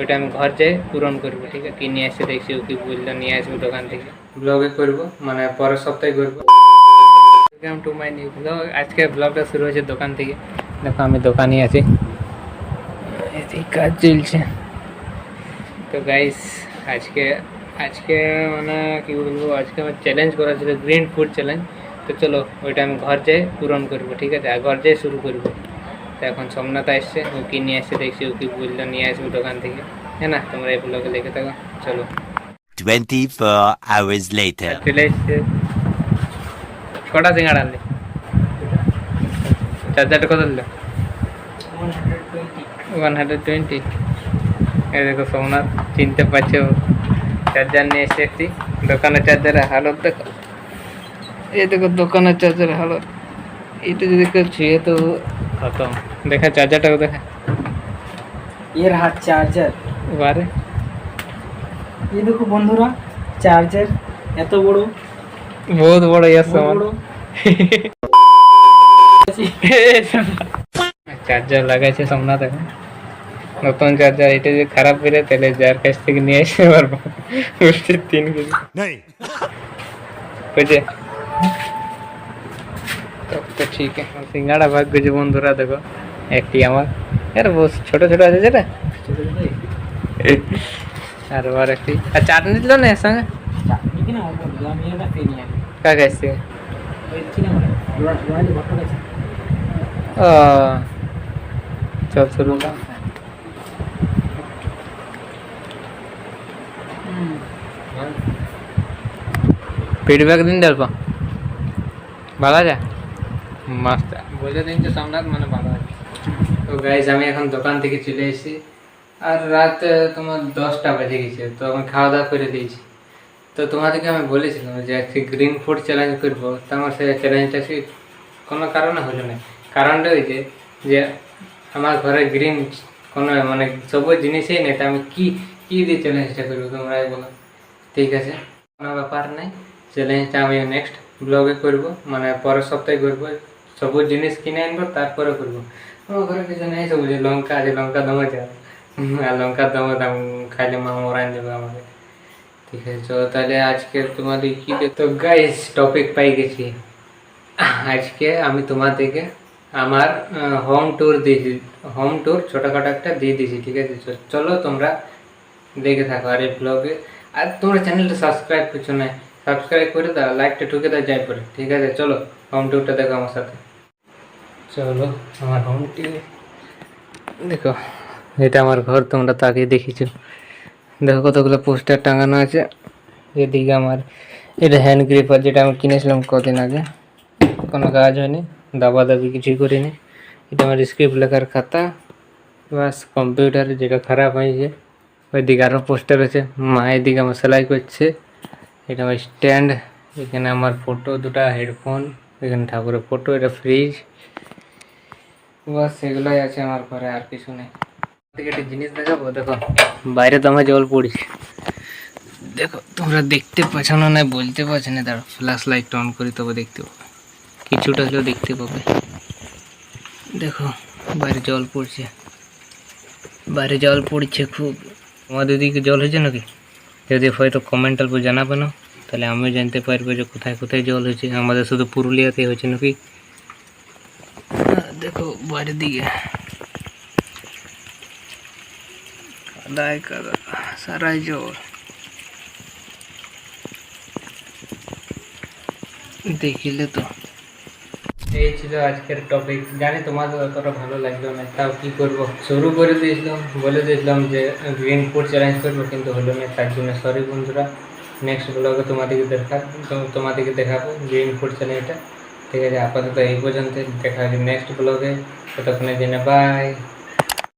ওইটা আমি ঘর যাই পূরণ করব ঠিক আছে? কি নিয়ে এসে দেখছি ও কি বলল নিয়ে আসব দোকান থেকে। ব্লগে করব মানে পরের সপ্তাহে করব। Welcome to my new blog আজকে ব্লগটা শুরু হয়েছে দোকান থেকে। দেখো আমি দোকানে আছি। এই কাজ চলছে। তো গাইস আজকে আজকে মানে কি বলব আজকে আমার চ্যালেঞ্জ করা ছিল গ্রিন ফুড চ্যালেঞ্জ তো চলো ওইটা আমি ঘর যাই পূরণ করব ঠিক আছে? আর ঘর যাই শুরু করব। তো এখন সোমনাথ আসছে ও কি নিয়ে আসছে দেখছি ও কি বলল নিয়ে আসব দোকান থেকে। হ্যাঁ না তোমরা এই ব্লগে দেখে থাকো চলো। 24 hours later. চলে এসছে। কটা সিঙ্গাড়া আনলে। চার্জারটা কত দিল? ওয়ান হান্ড্রেড টোয়েন্টি এই দেখো সোমনাথ চিনতে পারছ। চার্জার নিয়ে এসে একটি। দোকানের চার্জারের হালত দেখো। এই দেখো দোকানের চার্জারের হালত। এটা যদি কেউ ছুঁয়ে তো খতম দেখা চার্জারটাকে দেখা। এর হাত চার্জার এবারে। এই দেখো বন্ধুরা চার্জার এত বড়। বহুত বড় সমান বড়। চার্জার লাগাইছে সোমনাথ এখন। নতুন চার্জার এটা যদি খারাপ বেরে তাহলে যার কাছ থেকে নিয়ে আসতে পারব। তিন কেজি। বুঝে তব তো ঠিক আছে সিঙ্গাড়া ভাগ গেছে বন্ধুরা দেখো একটি আমার আরে বস ছোট ছোট আছে যেটা আর আবার একটি আর চাটনি দিল না এর সঙ্গে চাটনি কিনা অল্প দিলাম, আমি এটা পেয়ে নিয়ে আনি। কার কাছ থেকে ওই কিনা মানে, রোয়া- রোয়ালি ভট্ট গেছে। ও চল শুরু কর। ফিডব্যাক দিন দেব ভালো আছে মস্ত বলে দিন যে সোমনাথ মানে ভালো তো গাইজ আমি এখন দোকান থেকে চলে এসেছি। আর রাত তোমার দশটা বেজে গেছে, তো আমি খাওয়া দাওয়া করে দিয়েছি। তো তোমাদেরকে আমি বলেছিলাম যে আজকে গ্রিন ফুড চ্যালেঞ্জ করব। তো আমার সেই চ্যালেঞ্জটা কি কোনো কারণে হলো না। কারণটা হয়েছে যে আমার ঘরে গ্রিন কোনো মানে সবুজ জিনিসই নেই, তা আমি কি কি দিয়ে চ্যালেঞ্জটা করব তোমরাই বলো। ঠিক আছে? কোনো ব্যাপার নাই। চ্যালেঞ্জটা আমি নেক্সট ব্লগে করব মানে পরের সপ্তাহে করব। সবুজ জিনিস কিনে আনব তারপরে করব ঘরে কিছু নেই সবুজ লঙ্কা আছে লঙ্কা দাম আছে আর লঙ্কার দাম দাম খাইলে মা মরান দেবে আমাকে ঠিক আছে চলো তাহলে আজকে তোমাদের কি দেখতো গাইস টপিক পাই গেছি আজকে আমি তোমাদেরকে আমার হোম ট্যুর দিয়েছি হোম ট্যুর ছোটোখাটো একটা দিয়ে দিয়েছি ঠিক আছে চলো তোমরা দেখে থাকো আর এই ব্লগে আর তোমরা চ্যানেলটা সাবস্ক্রাইব করছ না সাবস্ক্রাইব করে দাও লাইকটা ঠুকে দাও যাই পরে ঠিক আছে চলো হোম ট্যুরটা দেখো আমার সাথে চলো, আমার হোম দেখো, এটা আমার ঘর, তোমরা তাকিয়ে দেখিছো। দেখো কতগুলো পোস্টার টাঙানো আছে। এদিকে আমার, এটা হ্যান্ড গ্রিপার যেটা আমি কিনেছিলাম কদিন আগে। কোনো কাজ হয়নি, দাবা দাবি কিছুই করিনি। এটা আমার স্ক্রিপ্ট লেখার খাতা বাস কম্পিউটার যেটা খারাপ হয়েছে। ওইদিকে আরও পোস্টার আছে, মা এদিকে আমার সেলাই করছে। এটা আমার স্ট্যান্ড এখানে আমার ফটো দুটো হেডফোন এখানে ঠাকুরের ফটো এটা ফ্রিজ বাস এগুলোই আছে আমার ঘরে আর কিছু নেই। থেকে একটা জিনিস দেখাবো দেখো। বাইরে তো আমার জল পড়ছে। দেখো তোমরা দেখতে পাচ্ছ না না বলতে পারছ না দাঁড়ো ফ্ল্যাশ লাইট অন করি তবে দেখতে পাবে। কিছুটা হলেও দেখতে পাবে। দেখো বাইরে জল পড়ছে। বাইরে জল পড়ছে খুব। তোমাদের দিকে জল হয়েছে নাকি? যদি হয়তো কমেন্ট অল্প জানাবে না। তাহলে আমিও জানতে পারব যে কোথায় কোথায় জল হয়েছে। আমাদের শুধু পুরুলিয়াতে হয়েছে নাকি? আহ, দেখো বাইরের দিকে কাদায় কাদা সারাই জল দেখিলে তো এই ছিল আজকের টপিক জানি তোমাদের অতটা ভালো লাগল না তাও কি করব? শুরু করে দিয়েছিলাম বলে দিয়েছিলাম যে গ্রিন ফুড চ্যালেঞ্জ করব কিন্তু হলো না তার জন্য সরি বন্ধুরা। নেক্সট ব্লগে তোমাদেরকে দেখা তো- তোমাদেরকে দেখাবো গ্রিন ফুড চ্যালেঞ্জটা ঠিক আছে আপাতত এই পর্যন্ত দেখা হবে নেক্সট ব্লগে ততক্ষণের জন্য বাই